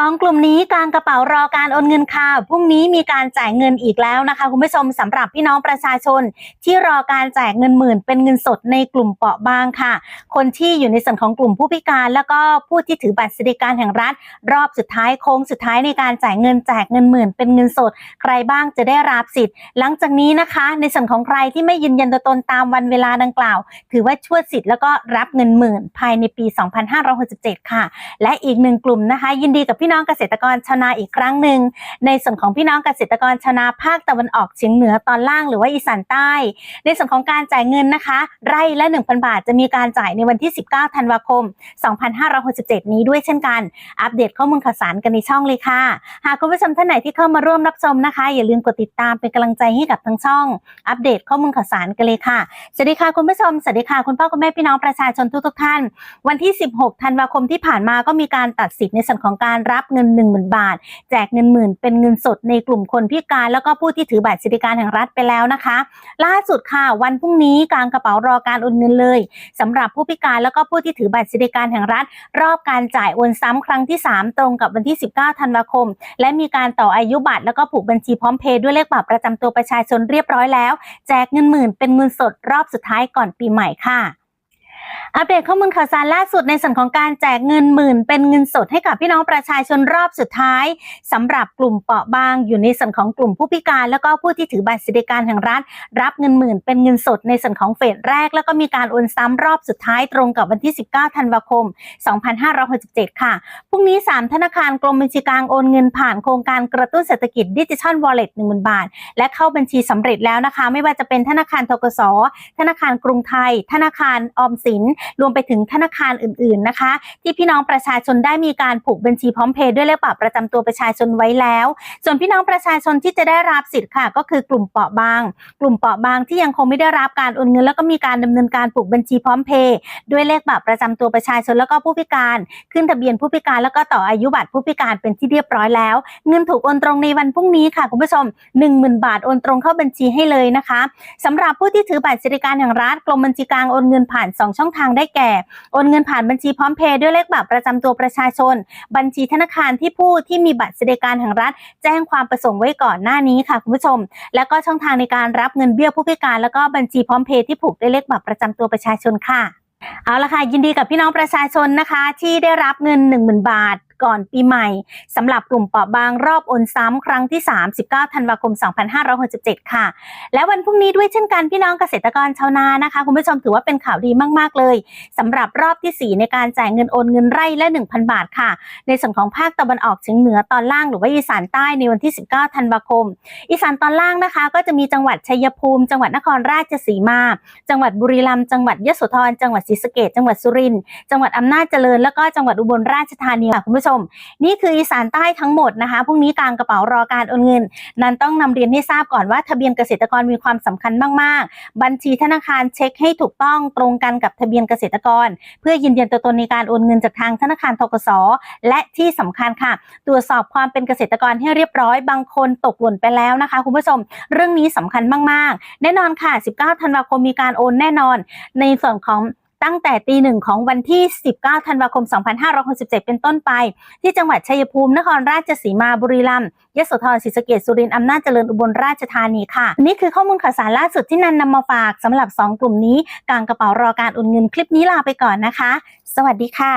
สองกลุ่มนี้กลางกระเป๋ารอการโอนเงินค่ะพรุ่งนี้มีการจ่ายเงินอีกแล้วนะคะคุณผู้ชมสำหรับพี่น้องประชาชน ที่รอการแจกเงินหมื่น เป็นเงินสดในกลุ่มเปราะบางค่ะ คนที่อยู่ในส่วนของกลุ่มผู้พิการ แล้วก็ผู้ที่ถือบัตรสวัสดิการแห่งรัฐ รอบสุดท้ายโค้งสุดท้ายในการจ่ายเงินแจกเงินหมื่น เป็นเงินสด ใครบ้างจะได้รับสิทธิ์ หลังจากนี้นะคะ ในส่วนของใครที่ไม่ยืนยันตัวตนตามวันเวลาดังกล่าว ถือว่าช่วสิทธิ์แล้วก็รับเงินหมื่น ภายในปี 2567 ค่ะ และอีกหนึ่งกลุ่มนะคะ ยินดีกับพี่ี่น้องเกษตรกรชาวนาอีกครั้งหนึ่งในส่วนของพี่น้องเกษตรกรชาวนาภาคตะวันออกเฉียงเหนือตอนล่างหรือว่าอีสานใต้ ในส่วนของการจ่ายเงินนะคะ ไร่ละ 1,000 บาท จะมีการจ่ายในวันที่ 19 ธันวาคม 2567 นี้ด้วยเช่นกัน อัปเดตข้อมูลข่าวสารกันในช่องเลยค่ะ หากคุณผู้ชมท่านไหนที่เข้ามาร่วมรับชมนะคะ อย่าลืมกดติดตามเป็นกำลังใจให้กับทั้งช่อง อัปเดตข้อมูลข่าวสารกันเลยค่ะสวัสดีค่ะคุณผู้ชมสวัสดีค่ะคุณพ่อคุณแม่พี่น้องประชาชนทุกๆท่าน วันที่ 16 ธันวาคมที่ผ่านมาก็มีการตัดสิทธิ์ในส่วนของการรับับเงิน 10,000 บาท แจกเงินหมื่นเป็นเงินสดในกลุ่มคนพิการ แล้วก็ผู้ที่ถือบัตรสวัสดิการแห่งรัฐไปแล้วนะคะ ล่าสุดค่ะ วันพรุ่งนี้กลางกระเป๋ารอการโอนเงินเลยสำหรับผู้พิการแล้วก็ผู้ที่ถือบัตรสวัสดิการแห่งรัฐ รอบการจ่ายโอนซ้ำครั้งที่ 3 ตรงกับวันที่ 19 ธันวาคม และมีการต่ออายุบัตรแล้วก็ผูกบัญชีพร้อมเพย์ด้วยเลขบัตรประจำตัวประชาชนเรียบร้อยแล้ว แจกเงินหมื่นเป็นเงินสดรอบสุดท้ายก่อนปีใหม่ค่ะ อัปเดตข้อมูลข่าวสารล่าสุดในส่วนของการแจกเงินหมื่น เป็นเงินสดให้กับพี่น้องประชาชนรอบสุดท้ายสำหรับกลุ่มเปราะบางอยู่ในส่วนของกลุ่มผู้พิการ แล้วก็ผู้ที่ถือบัตรสวัสดิการแห่งรัฐ รับเงินหมื่น เป็นเงินสดในส่วนของเฟสแรก แล้วก็มีการโอนซ้ำรอบสุดท้ายตรงกับวันที่ 19 ธันวาคม 2567 ค่ะพรุ่งนี้ 3 ธนาคารกรมบัญชีกลางโอนเงินผ่านโครงการกระตุ้นเศรษฐกิจดิจิทัลวอลเล็ต10,000บาท และเข้าบัญชีสำเร็จแล้วนะคะ ไม่ว่าจะเป็นธนาคารทกสธนาคารกรุงไทย ธนาคารออมสินสิน รวมไปถึงธนาคารอื่น ๆนะคะ ที่พี่น้องประชาชนได้มีการผูกบัญชีพร้อมเพย์ด้วยเลขบัตรประจำตัวประชาชนไว้แล้ว ส่วนพี่น้องประชาชนที่จะได้รับสิทธิ์ค่ะ ก็คือกลุ่มเปราะบาง กลุ่มเปราะบางที่ยังคงไม่ได้รับการโอนเงิน แล้วก็มีการดำเนินการผูกบัญชีพร้อมเพย์ด้วยเลขบัตรประจำตัวประชาชนแล้วก็ผู้พิการ ขึ้นทะเบียนผู้พิการแล้วก็ต่ออายุบัตรผู้พิการเป็นที่เรียบร้อยแล้ว เงินถูกโอนตรงในวันพรุ่งนี้ค่ะคุณผู้ชม 10,000 บาทโอนตรงเข้าบัญชีให้เลยนะคะสำหรับผู้ที่ถือบัตรสวัสดิการแห่งรัฐกรมบัญชีกลางโอนเงินผ่าน 2 ช่ององทางได้แก่ โอนเงินผ่านบัญชีพร้อมเพย์ด้วยเลขบัตรประจำตัวประชาชน บัญชีธนาคารที่ผู้ที่มีบัตรสวัสดิการแห่งรัฐ แจ้งความประสงค์ไว้ก่อนหน้านี้ค่ะคุณผู้ชม แล้วก็ช่องทางในการรับเงินเบี้ยผู้พิการ แล้วก็บัญชีพร้อมเพย์ที่ผูกด้วยเลขบัตรประจำตัวประชาชนค่ะเอาละค่ะ ยินดีกับพี่น้องประชาชนนะคะ ที่ได้รับเงิน 10,000 บาท ก่อนปีใหม่สำหรับกลุ่มเปราะบางรอบโอนซ้ำครั้งที่ 39 ธันวาคม 2567 ค่ะ และวันพรุ่งนี้ด้วยเช่นกันพี่น้องเกษตรกรชาวนานะคะ คุณผู้ชมถือว่าเป็นข่าวดีมาก ๆ เลยสำหรับรอบที่ 4 ในการจ่ายเงินโอนเงินไร่ละ 1,000 บาทค่ะ ในส่วนของภาคตะวันออกเฉียงเหนือตอนล่างหรือว่าอีสานใต้ในวันที่ 19 ธันวาคม อีสานตอนล่างนะคะ ก็จะมีจังหวัดชัยภูมิ จังหวัดนครราชสีมา จังหวัดบุรีรัมย์จังหวัดยะโสธรจังหวัดศรีสะเกษจังหวัดสุรินทร์จังหวัดอำนาจเจริญแล้วก็จังหวัดอุบลราชธานีค่ะคุณผู้ชมนี่คืออีสานใต้ทั้งหมดนะคะพรุ่งนี้กลางกระเป๋ารอการโอนเงิน นั้นต้องนำเรียนให้ทราบก่อนว่าทะเบียนเกษตรกรมีความสำคัญมาก ๆ บัญชีธนาคารเช็คให้ถูกต้องตรงกันกับทะเบียนเกษตรกร เพื่อยืนยันตัวตนในการโอนเงินจากทางธนาคารทกสและที่สำคัญค่ะ ตรวจสอบความเป็นเกษตรกรให้เรียบร้อยบางคนตกหล่นไปแล้วนะคะคุณผู้ชม เรื่องนี้สำคัญมาก ๆ แน่นอนค่ะ 19 ธันวาคมมีการโอนแน่นอน ในส่วนของ ตั้งแต่ตีหนึ่งของวันที่ 19 ธันวาคม 2567 เป็นต้นไป ที่จังหวัดชัยภูมิ นครราชสีมา บุรีรัมย์ ยโสธร ศรีสะเกษสุรินทร์ อำนาจเจริญ อุบลราชธานีค่ะ นี่คือข้อมูลข่าวสารล่าสุดที่นันนำมาฝากสำหรับ 2 กลุ่มนี้กางกระเป๋ารอการอุ่นเงินคลิปนี้ลาไปก่อนนะคะ สวัสดีค่ะ